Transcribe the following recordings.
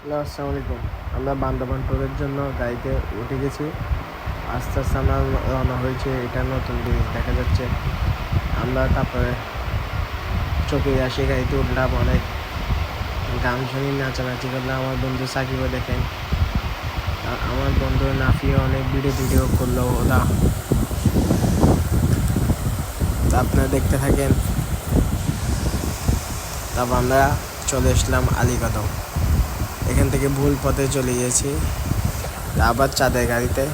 Hello, আসসালামু আলাইকুম। আমরা বান্দরবান ট্যুরের জন্য গাড়িতে উঠে গেছি। আস্তে আস্তে আমরা রওনা হয়েছে, এটা নতুন জিনিস দেখা যাচ্ছে। আমরা তারপরে চোখে আসি গাড়িতে উঠলাম, অনেক গান শুনি, নাচানাচি করলাম। আমার বন্ধু সাকিবও দেখেন। আমার বন্ধু নাফিও অনেক ভিডিও ভিডিও করল, ওরা। আপনারা দেখতে থাকেন। তারপর আমরা চলে এসলাম আলিকদম। এখান থেকে ভুল পথে চলে গিয়েছি। আবার চাঁদের গাড়িতে।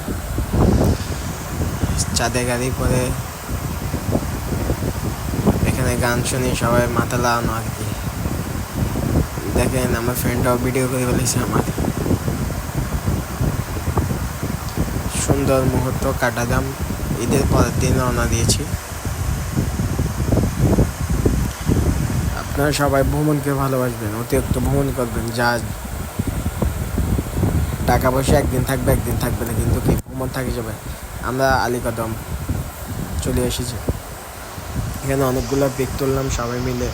চাঁদের গাড়ি করে এখানে গান শুনি, সবাই মাথা লাগানো আর কি। দেখেন, আমার ফ্রেন্ডটাও ভিডিও করে ফেলেছে আমার সুন্দর মুহূর্ত কাটালাম। ঈদের পরের দিন রওনা দিয়েছি। আপনারা সবাই ভ্রমণকে ভালোবাসবেন, অতিরিক্ত ভ্রমণ করবেন, যা টাকা পয়সা একদিন থাকবে একদিন থাকবে না, কিন্তু কি ভ্রমণ থাকে যাবে? আমরা আলিকদম চলে এসেছি। এখানে অনেকগুলো পিক তুললাম সবাই মিলে।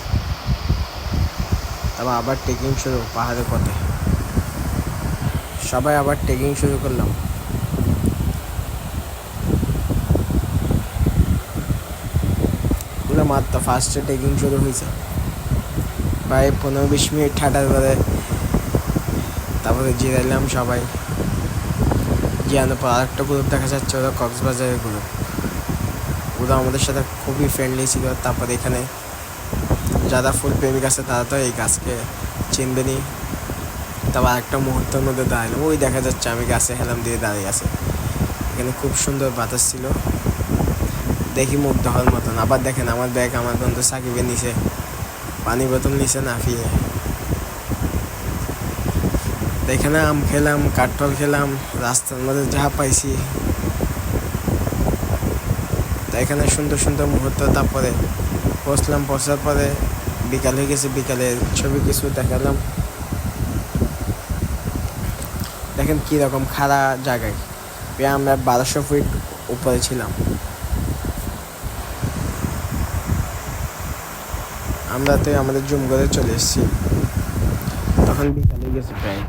তারপর আবার ট্রেকিং শুরু, পাহাড়ের পথে। সবাই আবার ট্রেকিং শুরু করলাম। মাত্র ফার্স্টে ট্রেকিং শুরু হয়েছে। প্রায় পনেরো বিশ মিনিট হাঁটার পরে তারপরে জিরাইলাম সবাই। জিয়ানোর পর আরেকটা গ্রুপ দেখা যাচ্ছে ওরা কক্সবাজারের গ্রুপ ওরা আমাদের সাথে খুবই ফ্রেন্ডলি ছিল। তারপরে এখানে যারা ফুল প্রেমিক আছে, তারা তো এই গাছকে চিনবেনি তারপর একটা মুহূর্তের মধ্যে দাঁড়ালাম ওই দেখা যাচ্ছে আমি গাছে হেলাম দিয়ে দাঁড়িয়ে আছে। এখানে খুব সুন্দর বাতাস ছিল। দেখি মুগ্ধ হওয়ার মতন। আবার দেখেন, আমার ব্যাগ আমার বন্ধু সাকিবের নিচে। পানি বোতল নিচে নাফিয়ে। তো এখানে আম খেলাম কাঠল খেলাম, রাস্তার মধ্যে যা পাইছি। এখানে সুন্দর সুন্দর মুহূর্ত, তারপরে বসলাম, বসার পরে বিকাল হয়ে গেছে, বিকালে ছবি কিছু দেখালাম। দেখেন কীরকম খাড়া জায়গায়। আমরা বারোশো ফিট উপরে ছিলাম। আমরা তো আমাদের জুম করে চলে এসেছি। তখন বিকালে গেছে প্রায়।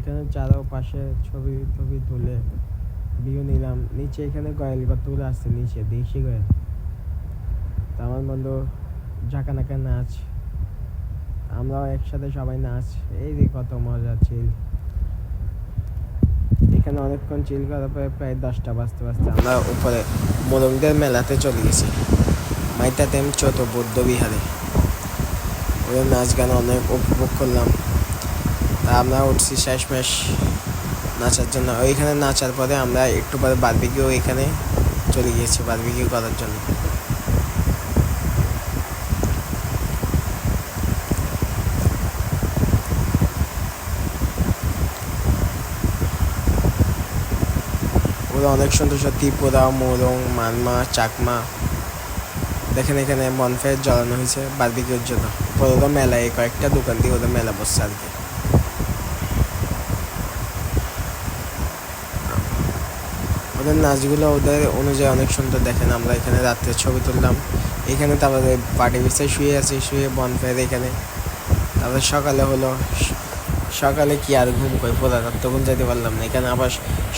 এখানে চারপাশে ছবি টবি তুলে ভিউ নিলাম। নিচে এখানে গয়াল কতগুলো আসছে, নিচে দেশি গয়াল তা আমার বন্ধু ঝাঁকানাকা নাচ। আমরাও একসাথে সবাই নাচ। এই যে কত মজা ছিল এখানে অনেকক্ষণ চিল করার পরে প্রায় দশটা বাজতে বাজতে আমরা উপরে মোরংদের মেলাতে চলে গেছি। মাইতাতেম চত বৌদ্ধ বিহারে ওদের নাচ গান অনেক উপভোগ করলাম। তা আমরা উঠছি শেষমেশ নাচার জন্য। ওইখানে নাচার পরে আমরা একটু পরে বারবিকিউ এখানে চলে গিয়েছি বারবিকিউ করার জন্য। ওরা অনেক সুন্দর সুন্দর ত্রিপুরা, মোরং, মানমা, চাকমা। দেখেন এখানে মনফের জ্বালানো হয়েছে বারবিকিউর জন্য। ওরা মেলায় কয়েকটা দোকান দিয়ে ওদের মেলা বসছে আর কি। ওদের নাচগুলো ওদের অনুযায়ী অনেক সুন্দর দেখেন, আমরা এখানে রাত্রে ছবি তুললাম। এখানে তারপরে পার্টি বিছায় শুয়ে আছি, শুয়ে বনফের এখানে। তারপরে সকালে হলো, সকালে কি আর ঘুম করে পুরা রাত তখন যেতে পারলাম না। এখানে আবার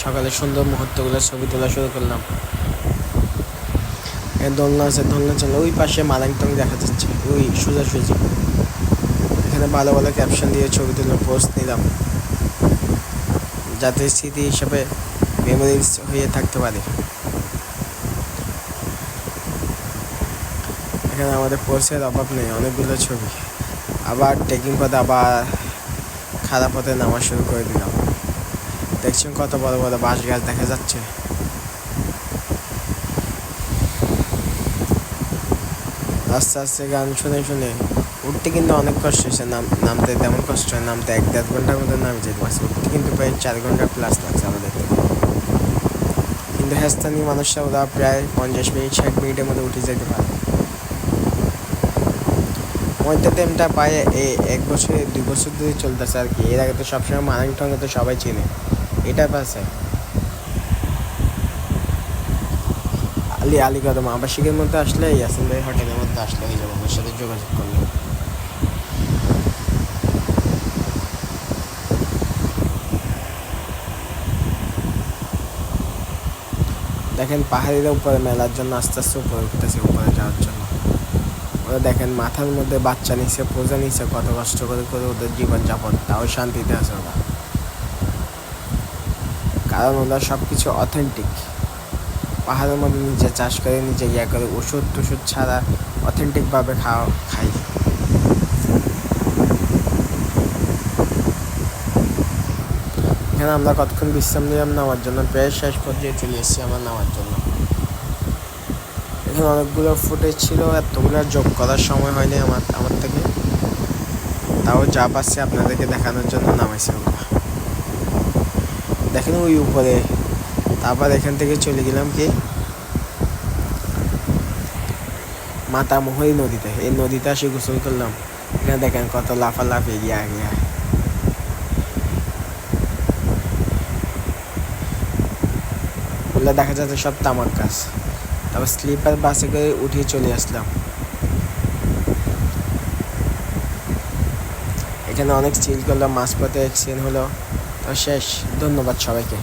সকালে সুন্দর মুহূর্তগুলো ছবি তোলা শুরু করলাম। দোলনা আছে, দোলনা চলে, ওই পাশে মালাংটং দেখা যাচ্ছে, ওই সোজাসুজি। এখানে ভালো ভালো ক্যাপশন দিয়ে ছবি তুলে পোস্ট নিলাম। যাতে স্মৃতি হিসাবে মেমোরিজ হয়ে থাকতে পারে। এখানে আমাদের পোস্টের অভাব নেই, অনেকগুলো ছবি। আবার ট্রেকিং পথে আবার খারাপ পথে নামা শুরু করে দিলাম। দেখছেন কত বড় বড় বাঁশ গাছ দেখা যাচ্ছে। আস্তে আস্তে গান শুনে শুনে উঠতে কিন্তু অনেক কষ্ট হয়েছে, নাম, নামতে তেমন কষ্ট হয়, নামতে এক দেড় ঘণ্টার মধ্যে নামে যেতে পারছি। উঠতে কিন্তু প্রায় চার ঘণ্টা প্লাস লাগছে আমাদের। হ্যাস্তানীয় মানুষরা ওরা প্রায় পঞ্চাশ মিনিট, ষাট মিনিটের মধ্যে উঠে যেতে পারে। ওইটা টাইমটা পায় এই এক বছর দুই বছর ধরে চলতেছে আর কি। এর আগে তো সবসময় মানাংটঙ্গে তো সবাই চেনে। এটা পাশে। আলি আলিকদম আবাসিকের মধ্যে আসলে ইয়াসিন হোটেলের মধ্যে আসলে হয়ে যাব। ওর সাথে যোগাযোগ করলে। দেখেন পাহাড়িরা উপরে মেলার জন্য আস্তে আস্তে উপরে উঠতেছে, উপরে যাওয়ার জন্য। ওরা দেখেন মাথার মধ্যে বাচ্চা নিচ্ছে পোজা নিচ্ছে কত কষ্ট করে করে ওদের জীবনযাপন, তাও শান্তিতে আছে ওরা। কারণ ওরা সব কিছু অথেন্টিক পাহাড়ের মধ্যে নিজে চাষ করে, নিজে ইয়া করে ওষুধ টষুধ ছাড়া অথেন্টিকভাবে খাওয়া খাই এখানে আমরা কতক্ষণ বিশ্রাম নিলাম নামার জন্য? প্রায় শেষ পর্যায়ে চলে এসেছি আমার নামার জন্য। এখানে অনেকগুলো ফুটেজ ছিল, এতগুলো যোগ করার সময় হয়নি আমার আমার থেকে। তাও যা পাচ্ছি আপনাদেরকে দেখানোর জন্য নামাইছি ওগুলো দেখেন ওই উপরে। তারপর এখান থেকে চলে গেলাম কি? মাতামোহরি নদীতে। এই নদীতে আসে গোসল করলাম। এখানে দেখেন কত লাফালাফি, গিয়া গিয়া। ওগুলো দেখা যাচ্ছে সব তামাক গাছ তারপর স্লিপার বাসে করে উঠিয়ে চলে আসলাম। এখানে অনেক চিল করল মাঝপথে এক্সিডেন্ট হলো। তো শেষ, ধন্যবাদ সবাইকে।